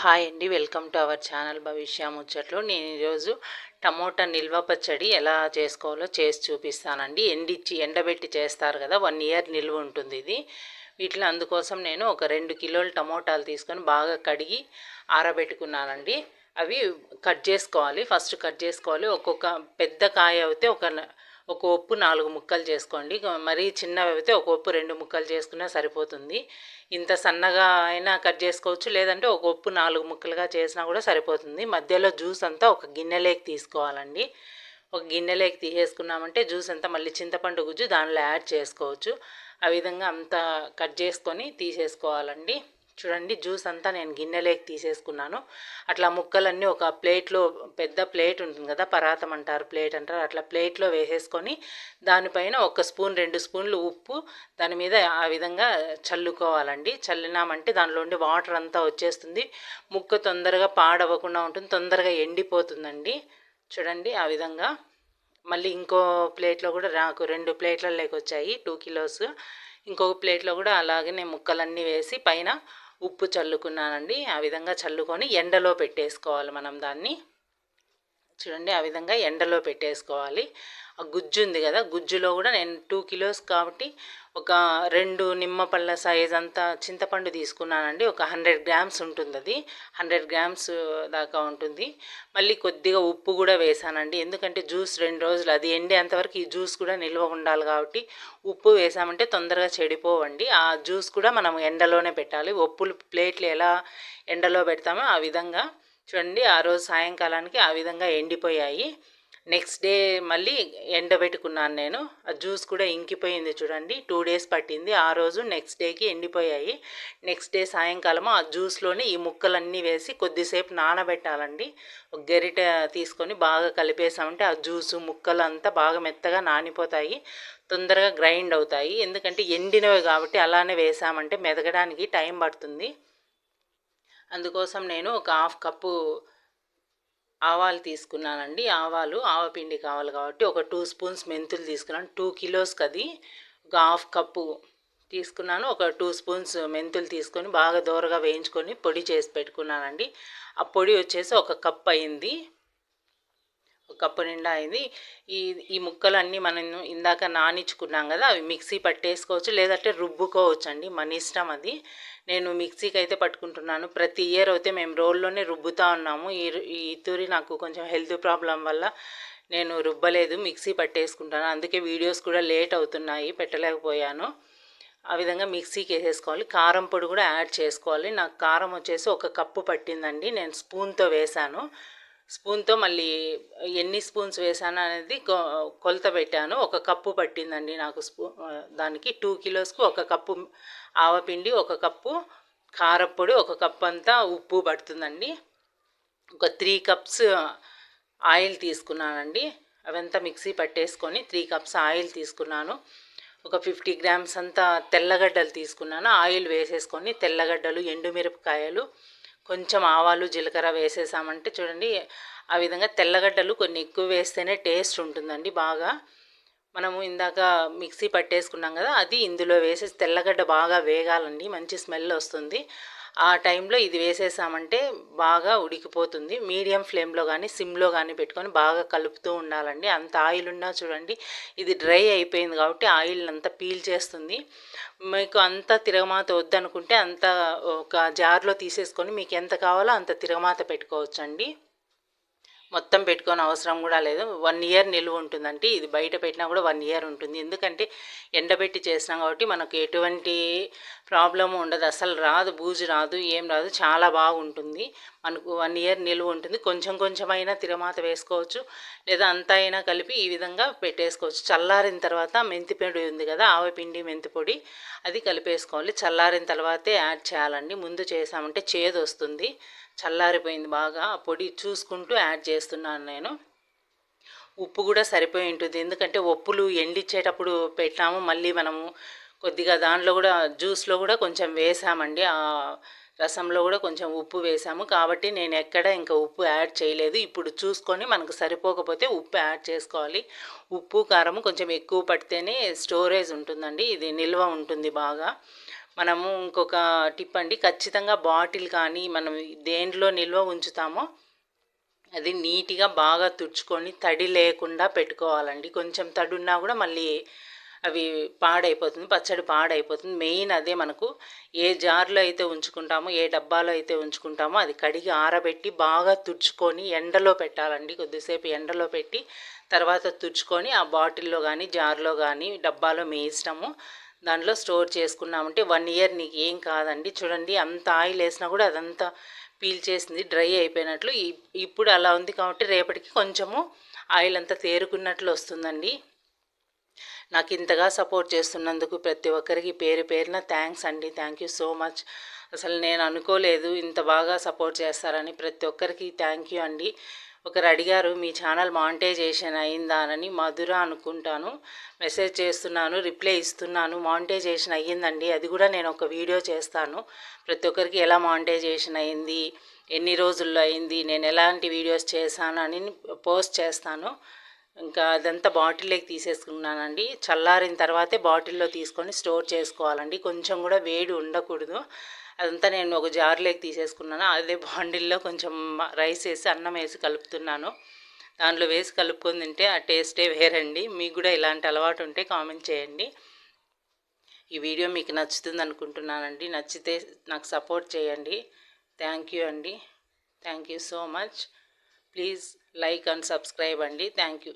Hi అండి welcome to our channel Bhavishya Muchchatlu. నేను ఈరోజు టమోటా నిల్వ పచ్చడి ఎలా చేసుకోవాలో చేసి చూపిస్తానండి. ఎండిచ్చి ఎండబెట్టి చేస్తారు కదా వన్ ఇయర్ నిల్వ ఉంటుంది ఇది. వీటిలో అందుకోసం నేను ఒక రెండు కిలోలు టమోటాలు తీసుకొని బాగా కడిగి ఆరబెట్టుకున్నానండి. అవి కట్ చేసుకోవాలి. ఫస్ట్ కట్ చేసుకోవాలి. ఒక్కొక్క పెద్ద కాయ అయితే ఒక ఒక ఉప్పు నాలుగు ముక్కలు చేసుకోండి. మరీ చిన్నవి అయితే ఒక ఉప్పు రెండు ముక్కలు చేసుకున్నా సరిపోతుంది. ఇంత సన్నగా అయినా కట్ చేసుకోవచ్చు. లేదంటే ఒక ఉప్పు నాలుగు ముక్కలుగా చేసినా కూడా సరిపోతుంది. మధ్యలో జ్యూస్ అంతా ఒక గిన్నెలోకి తీసుకోవాలండి. ఒక గిన్నెలోకి తీసేసుకున్నామంటే జ్యూస్ అంతా మళ్ళీ చింతపండు గుజ్జు దానిలో యాడ్ చేసుకోవచ్చు. ఆ విధంగా అంతా కట్ చేసుకొని తీసేసుకోవాలండి. చూడండి జ్యూస్ అంతా నేను గిన్నెలోకి తీసేసుకున్నాను. అట్లా ముక్కలన్నీ ఒక ప్లేట్లో పెద్ద ప్లేట్ ఉంటుంది కదా పరాతం అంటారు ప్లేట్ అంటారు అట్లా ప్లేట్లో వేసేసుకొని దానిపైన ఒక స్పూన్ రెండు స్పూన్లు ఉప్పు దాని మీద ఆ విధంగా చల్లుకోవాలండి. చల్లినామంటే దానిలో ఉండి వాటర్ అంతా వచ్చేస్తుంది. ముక్క తొందరగా పాడవకుండా ఉంటుంది తొందరగా ఎండిపోతుందండి. చూడండి ఆ విధంగా. మళ్ళీ ఇంకో ప్లేట్లో కూడా నాకు రెండు ప్లేట్ల వచ్చాయి టూ కిలోస్. ఇంకొక ప్లేట్లో కూడా అలాగే నేను ముక్కలన్నీ వేసి పైన ఉప్పు చల్లుకున్నానండి. ఆ విధంగా చల్లుకొని ఎండలో పెట్టేసుకోవాలి మనం దాన్ని. చూడండి ఆ విధంగా ఎండలో పెట్టేసుకోవాలి. ఆ గుజ్జు ఉంది కదా గుజ్జులో కూడా నేను టూ కిలోస్ కాబట్టి ఒక రెండు నిమ్మపళ్ళ సైజ్ అంతా చింతపండు తీసుకున్నానండి. ఒక హండ్రెడ్ గ్రామ్స్ ఉంటుంది అది హండ్రెడ్ గ్రామ్స్ దాకా ఉంటుంది. మళ్ళీ కొద్దిగా ఉప్పు కూడా వేసానండి. ఎందుకంటే జ్యూస్ రెండు రోజులు అది ఎండేంతవరకు ఈ జ్యూస్ కూడా నిల్వ ఉండాలి కాబట్టి ఉప్పు వేసామంటే తొందరగా చెడిపోవండి. ఆ జ్యూస్ కూడా మనం ఎండలోనే పెట్టాలి. ఉప్పులు ప్లేట్లు ఎలా ఎండలో పెడతామో ఆ విధంగా చూడండి. ఆ రోజు సాయంకాలానికి ఆ విధంగా ఎండిపోయాయి. నెక్స్ట్ డే మళ్ళీ ఎండబెట్టుకున్నాను నేను. ఆ జ్యూస్ కూడా ఇంకిపోయింది చూడండి. టూ డేస్ పట్టింది. ఆ రోజు నెక్స్ట్ డేకి ఎండిపోయాయి. నెక్స్ట్ డే సాయంకాలము ఆ జ్యూస్లోనే ఈ ముక్కలన్నీ వేసి కొద్దిసేపు నానబెట్టాలండి. ఒక గరిట తీసుకొని బాగా కలిపేసామంటే ఆ జ్యూసు ముక్కలు అంతా బాగా మెత్తగా నానిపోతాయి. తొందరగా గ్రైండ్ అవుతాయి. ఎందుకంటే ఎండినవి కాబట్టి అలానే వేసామంటే మెదగడానికి టైం పడుతుంది. అందుకోసం నేను ఒక హాఫ్ కప్పు ఆవాలు తీసుకున్నానండి. ఆవాలు ఆవపిండి కావాలి కాబట్టి ఒక టూ స్పూన్స్ మెంతులు తీసుకున్నాను. టూ కిలోస్కి అది ఒక హాఫ్ కప్పు తీసుకున్నాను. ఒక టూ స్పూన్స్ మెంతులు తీసుకొని బాగా దూరగా వేయించుకొని పొడి చేసి పెట్టుకున్నానండి. ఆ పొడి వచ్చేసి ఒక కప్ అయింది. కప్పు నిండా అయింది. ఈ ఈ ముక్కలన్నీ మనం ఇందాక నానిచ్చుకున్నాం కదా అవి మిక్సీ పట్టేసుకోవచ్చు లేదంటే రుబ్బుకోవచ్చు అండి మన ఇష్టం అది. నేను మిక్సీకి అయితే పట్టుకుంటున్నాను. ప్రతి ఇయర్ అయితే మేము రోల్లోనే రుబ్బుతూ ఉన్నాము. ఈ ఈ తూరి నాకు కొంచెం హెల్త్ ప్రాబ్లం వల్ల నేను రుబ్బలేదు మిక్సీ పట్టేసుకుంటాను. అందుకే వీడియోస్ కూడా లేట్ అవుతున్నాయి పెట్టలేకపోయాను. ఆ విధంగా మిక్సీకి వేసేసుకోవాలి. కారం పొడి కూడా యాడ్ చేసుకోవాలి. నాకు కారం వచ్చేసి ఒక కప్పు పట్టిందండి. నేను స్పూన్తో వేశాను. స్పూన్తో మళ్ళీ ఎన్ని స్పూన్స్ వేసాను అనేది కొలత పెట్టాను. ఒక కప్పు పట్టిందండి నాకు స్పూ దానికి టూ కిలోస్కు ఒక కప్పు ఆవపిండి ఒక కప్పు కారప్పొడి ఒక కప్పు అంతా ఉప్పు పడుతుందండి. ఒక త్రీ కప్స్ ఆయిల్ తీసుకున్నానండి. అవంతా మిక్సీ పట్టేసుకొని త్రీ కప్స్ ఆయిల్ తీసుకున్నాను. ఒక ఫిఫ్టీ గ్రామ్స్ అంతా తెల్లగడ్డలు తీసుకున్నాను. ఆయిల్ వేసేసుకొని తెల్లగడ్డలు ఎండుమిరపకాయలు కొంచెం ఆవాలు జీలకర్ర వేసేసామంటే చూడండి ఆ విధంగా తెల్లగడ్డలు కొన్ని ఎక్కువ వేస్తేనే టేస్ట్ ఉంటుందండి బాగా. మనము ఇందాక మిక్సీ పట్టేసుకున్నాం కదా అది ఇందులో వేసేసి తెల్లగడ్డ బాగా వేగాలండి మంచి స్మెల్ వస్తుంది. ఆ టైంలో ఇది వేసేసామంటే బాగా ఉడికిపోతుంది. మీడియం ఫ్లేమ్లో కానీ సిమ్లో కానీ పెట్టుకొని బాగా కలుపుతూ ఉండాలండి. అంత ఆయిల్ ఉన్నా చూడండి ఇది డ్రై అయిపోయింది కాబట్టి ఆయిల్ అంతా పీల్ చేస్తుంది. మీకు అంత తిరగమాత వద్దనుకుంటే అంత ఒక జార్లో తీసేసుకొని మీకు ఎంత కావాలో అంత తిరగమాత పెట్టుకోవచ్చండి. మొత్తం పెట్టుకొని అవసరం కూడా లేదు. వన్ ఇయర్ నిలువ ఉంటుందంటే ఇది బయట పెట్టినా కూడా వన్ ఇయర్ ఉంటుంది. ఎందుకంటే ఎండబెట్టి చేసినాం కాబట్టి మనకు ఎటువంటి ప్రాబ్లం ఉండదు. అసలు రాదు బూజు రాదు ఏం రాదు. చాలా బాగుంటుంది. మనకు వన్ ఇయర్ నిలువ ఉంటుంది. కొంచెం కొంచెమైనా తిరమాత వేసుకోవచ్చు. లేదా అంతా అయినా కలిపి ఈ విధంగా పెట్టేసుకోవచ్చు. చల్లారిన తర్వాత మెంతిపొడి ఉంది కదా ఆవపిండి మెంతిపొడి అది కలిపేసుకోవాలి. చల్లారిన తర్వాతే యాడ్ చేయాలండి. ముందు చేసామంటే చేదు వస్తుంది చల్లారిపోయింది బాగా. ఆ పొడి చూసుకుంటూ యాడ్ చేస్తున్నాను నేను. ఉప్పు కూడా సరిపోయి ఉంటుంది. ఎందుకంటే ఉప్పులు ఎండిచ్చేటప్పుడు పెట్టాము. మళ్ళీ మనము కొద్దిగా దాంట్లో కూడా జ్యూస్లో కూడా కొంచెం వేసామండి. ఆ రసంలో కూడా కొంచెం ఉప్పు వేసాము. కాబట్టి నేను ఎక్కడ ఇంకా ఉప్పు యాడ్ చేయలేదు. ఇప్పుడు చూసుకొని మనకు సరిపోకపోతే ఉప్పు యాడ్ చేసుకోవాలి. ఉప్పు కారం కొంచెం ఎక్కువ పడితేనే స్టోరేజ్ ఉంటుందండి. ఇది నిల్వ ఉంటుంది బాగా. మనము ఇంకొక టిప్ అండి. ఖచ్చితంగా బాటిల్ కానీ మనం దేంట్లో నిల్వ ఉంచుతామో అది నీట్గా బాగా తుడుచుకొని తడి లేకుండా పెట్టుకోవాలండి. కొంచెం తడి ఉన్నా కూడా మళ్ళీ అవి పాడైపోతుంది పచ్చడి పాడైపోతుంది. మెయిన్ అదే మనకు ఏ జార్లో అయితే ఉంచుకుంటామో ఏ డబ్బాలో అయితే ఉంచుకుంటామో అది కడిగి ఆరబెట్టి బాగా తుడుచుకొని ఎండలో పెట్టాలండి. కొద్దిసేపు ఎండలో పెట్టి తర్వాత తుడుచుకొని ఆ బాటిల్లో కానీ జార్లో కానీ డబ్బాలో మీ ఇష్టము దాంట్లో స్టోర్ చేసుకున్నామంటే వన్ ఇయర్ నీకు ఏం కాదండి. చూడండి అంత ఆయిల్ వేసినా కూడా అదంతా పీల్ చేసింది డ్రై అయిపోయినట్లు. ఇప్పుడు అలా ఉంది కాబట్టి రేపటికి కొంచెము ఆయిల్ అంతా తేరుకున్నట్లు వస్తుందండి. నాకు ఇంతగా సపోర్ట్ చేస్తున్నందుకు ప్రతి ఒక్కరికి పేరు పేరున థ్యాంక్స్ అండి. Thank you so much. అసలు నేను అనుకోలేదు ఇంత బాగా సపోర్ట్ చేస్తారని ప్రతి ఒక్కరికి థ్యాంక్ యూ అండి. ఒకరు అడిగారు మీ ఛానల్ మానిటైజేషన్ అయిందా అని మధుర అనుకుంటాను. మెసేజ్ చేస్తున్నాను రిప్లై ఇస్తున్నాను. మానిటైజేషన్ అయ్యిందండి. అది కూడా నేను ఒక వీడియో చేస్తాను. ప్రతి ఒక్కరికి ఎలా మానిటైజేషన్ అయింది? ఎన్ని రోజుల్లో అయింది? నేను ఎలాంటి వీడియోస్ చేశాను? అని పోస్ట్ చేస్తాను. ఇంకా అదంతా బాటిల్లోకి తీసేసుకున్నానండి. చల్లారిన తర్వాతే బాటిల్లో తీసుకొని స్టోర్ చేసుకోవాలండి. కొంచెం కూడా వేడి ఉండకూడదు. అదంతా నేను ఒక జార్లోకి తీసేసుకున్నాను. అదే బాండిల్లో కొంచెం రైస్ వేసి అన్నం వేసి కలుపుతున్నాను. దాంట్లో వేసి కలుపుకొని తింటే ఆ టేస్టే వేరండి. మీకు కూడా ఇలాంటి అలవాటు ఉంటే కామెంట్ చేయండి. ఈ వీడియో మీకు నచ్చుతుంది అనుకుంటున్నానండి. నచ్చితే నాకు సపోర్ట్ చేయండి. థ్యాంక్ యూ అండి. Thank you so much. Please like and subscribe అండి. Thank you.